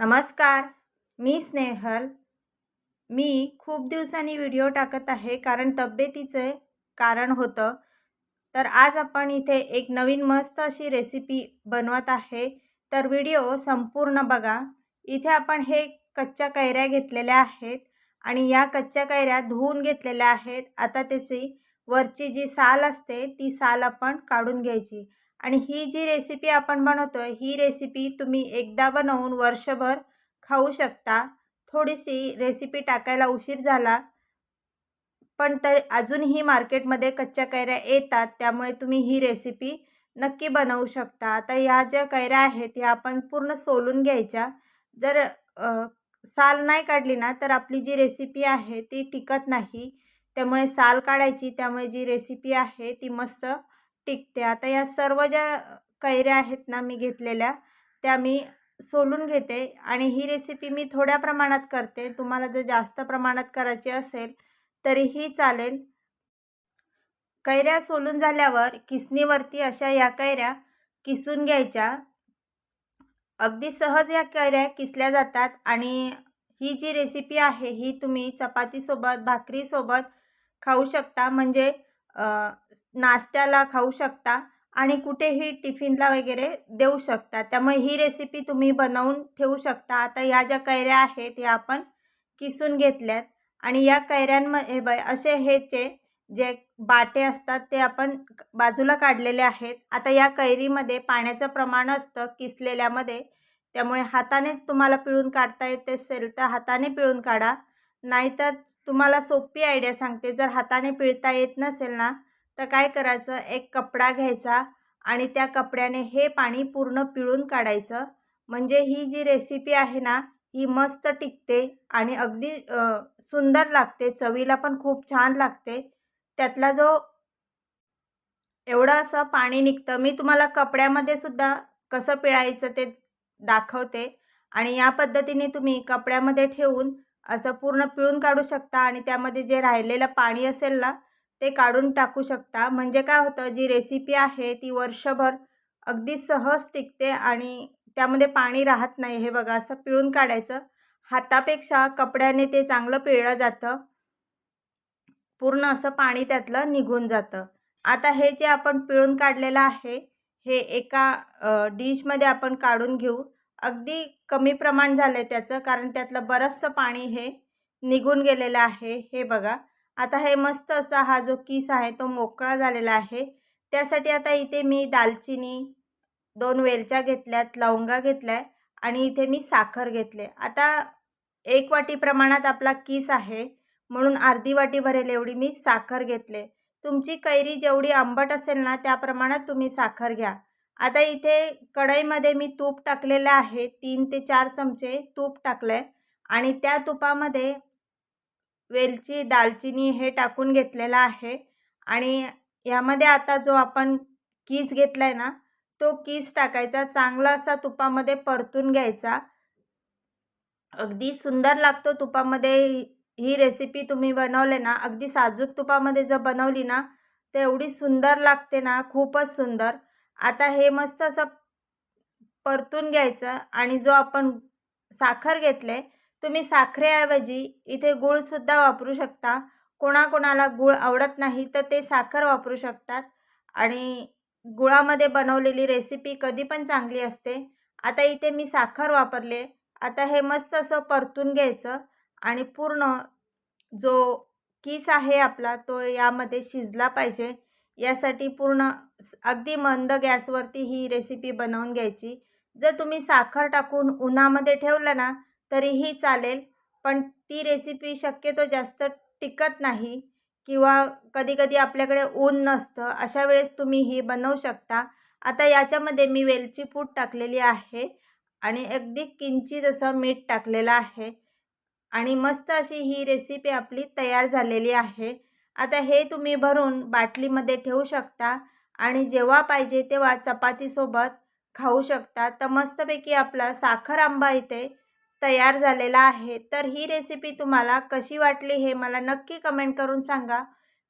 नमस्कार मी स्नेहल. मी खूप दिवसांनी व्हिडिओ टाकत आहे कारण तब्येतीचे कारण होतं. तर आज आपण इथे एक नवीन मस्त अशी रेसिपी बनवत आहे. तर व्हिडिओ संपूर्ण बघा. इथे आपण हे कच्च्या कैऱ्या घेतलेल्या आहेत आणि या कच्च्या कैऱ्या धुवून घेतलेल्या आहेत. आता त्याची वरची जी साल असते ती साल आपण काढून घ्यायची. आणि ही जी रेसिपी आपण बनवतो आहे ही रेसिपी तुम्ही एकदा बनवून वर्षभर खाऊ शकता. थोडीशी रेसिपी टाकायला उशीर झाला पण तर अजूनही मार्केटमध्ये कच्च्या कैऱ्या येतात त्यामुळे तुम्ही ही रेसिपी नक्की बनवू शकता. आता ह्या ज्या कैऱ्या आहेत ह्या आपण पूर्ण सोलून घ्यायच्या. जर साल नाही काढली ना तर आपली जी रेसिपी आहे ती टिकत नाही. त्यामुळे साल काढायची त्यामुळे जी रेसिपी आहे ती मस्त टिकते. आता या सर्व ज्या कैऱ्या आहेत ना मी घेतलेल्या त्या मी सोलून घेते आणि ही रेसिपी मी थोड्या प्रमाणात करते. तुम्हाला जर जास्त प्रमाणात करायची असेल तरीही चालेल. कैऱ्या सोलून झाल्यावर किसणीवरती अशा या कैऱ्या किसून घ्यायच्या. अगदी सहज या कैऱ्या किसल्या जातात आणि ही जी रेसिपी आहे ही तुम्ही चपातीसोबत भाकरीसोबत खाऊ शकता. म्हणजे नाश्त्याला खाऊ शकता आणि कुठेही टिफिनला वगैरे देऊ शकता. त्यामुळे ही रेसिपी तुम्ही बनवून ठेवू शकता. आता या ज्या कैऱ्या आहेत या आपण किसून घेतल्यात आणि या कैऱ्यांमध्ये ब असे हेचे जे बाटे असतात ते आपण बाजूला काढलेले आहेत. आता या कैरीमध्ये पाण्याचं प्रमाण असतं किसलेल्यामध्ये. त्यामुळे हाताने तुम्हाला पिळून काढता येत असेल तर हाताने पिळून काढा. नाहीतर तुम्हाला सोपी आयडिया सांगते. जर हाताने पिळता येत नसेल ना तर काय करायचं? एक कपडा घ्यायचा आणि त्या कपड्याने हे पाणी पूर्ण पिळून काढायचं. म्हणजे ही जी रेसिपी आहे ना ही मस्त टिकते आणि अगदी सुंदर लागते. चवीला पण खूप छान लागते. त्यातला जो एवढं असं पाणी निघतं मी तुम्हाला कपड्यामध्ये सुद्धा कसं पिळायचं ते दाखवते. आणि या पद्धतीने तुम्ही कपड्यामध्ये ठेवून असं पूर्ण पिळून काढू शकता आणि त्यामध्ये जे राहिलेलं पाणी असेल ना ते काढून टाकू शकता. म्हणजे काय होतं जी रेसिपी आहे ती वर्षभर अगदी सहज टिकते आणि त्यामध्ये पाणी राहत नाही. हे बघा असं पिळून काढायचं. हातापेक्षा कपड्याने ते चांगलं पिळलं जातं. पूर्ण असं पाणी त्यातलं निघून जातं. आता हे जे आपण पिळून काढलेलं आहे हे एका डिशमध्ये आपण काढून घेऊ. अगदी कमी प्रमाण झालं आहे त्याचं कारण त्यातलं बरंचसं पाणी हे निघून गेलेलं आहे हे बघा. आता हे मस्त असा हा जो किस आहे तो मोकळा झालेला आहे. त्यासाठी आता इथे मी दालचिनी दोन वेलच्या घेतल्यात लवंगा घेतल्या आहे आणि इथे मी साखर घेतले आता एक वाटी प्रमाणात आपला किस आहे म्हणून अर्धी वाटी भरेल एवढी मी साखर घेतले तुमची कैरी जेवढी आंबट असेल ना त्या प्रमाणात तुम्ही साखर घ्या. आता इथे कढईमध्ये मी तूप टाकलेलं आहे. तीन ते चार चमचे तूप टाकलं आहे आणि त्या तुपामध्ये वेलची दालचिनी हे टाकून घेतलेलं आहे. आणि यामध्ये आता जो आपण कीस घेतला आहे ना तो कीस टाकायचा. चांगला असा तुपामध्ये परतून घ्यायचा. अगदी सुंदर लागतो तुपामध्ये. ही रेसिपी तुम्ही बनवले ना अगदी साजूक तुपामध्ये जर बनवली ना तर एवढी सुंदर लागते ना खूपच सुंदर. आता हे मस्त असं परतून घ्यायचं आणि जो आपण साखर घेतले तुम्ही साखरेऐवजी इथे गूळसुद्धा वापरू शकता. कोणाकोणाला गूळ आवडत नाही तर ते साखर वापरू शकतात. आणि गुळामध्ये बनवलेली रेसिपी कधी पण चांगली असते. आता इथे मी साखर वापरले. आता हे मस्त असं परतून घ्यायचं आणि पूर्ण जो किस आहे आपला तो यामध्ये शिजला पाहिजे. यासाठी पूर्ण अगदी मंद गॅसवरती ही रेसिपी बनवून घ्यायची. जर तुम्ही साखर टाकून उन्हामध्ये ठेवलं ना तरीही चालेल पण ती रेसिपी शक्यतो जास्त टिकत नाही किंवा कधीकधी आपल्याकडे ऊन नसतं अशा वेळेस तुम्ही ही बनवू शकता. आता याच्यामध्ये मी वेलची पूड टाकलेली आहे आणि अगदी किंचित असं मीठ टाकलेलं आहे आणि मस्त अशी ही रेसिपी आपली तयार झालेली आहे. आता हे तुम्ही भरून बाटलीमध्ये ठेवू शकता आणि जेव्हा पाहिजे तेव्हा चपातीसोबत खाऊ शकता. तर मस्तपैकी आपला साखर आंबा इथे तयार झालेला आहे. तर ही रेसिपी तुम्हाला कशी वाटली हे मला नक्की कमेंट करून सांगा.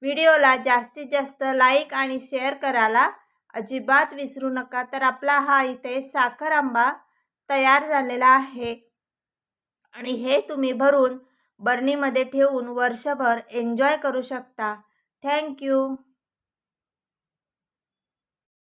व्हिडिओला जास्तीत जास्त लाईक आणि शेअर करायला अजिबात विसरू नका. तर आपला हा इथे साखर आंबा तयार झालेला आहे. आणि हे तुम्ही भरून बरणीमध्ये ठेवून वर्षभर एन्जॉय करू शकता. थँक्यू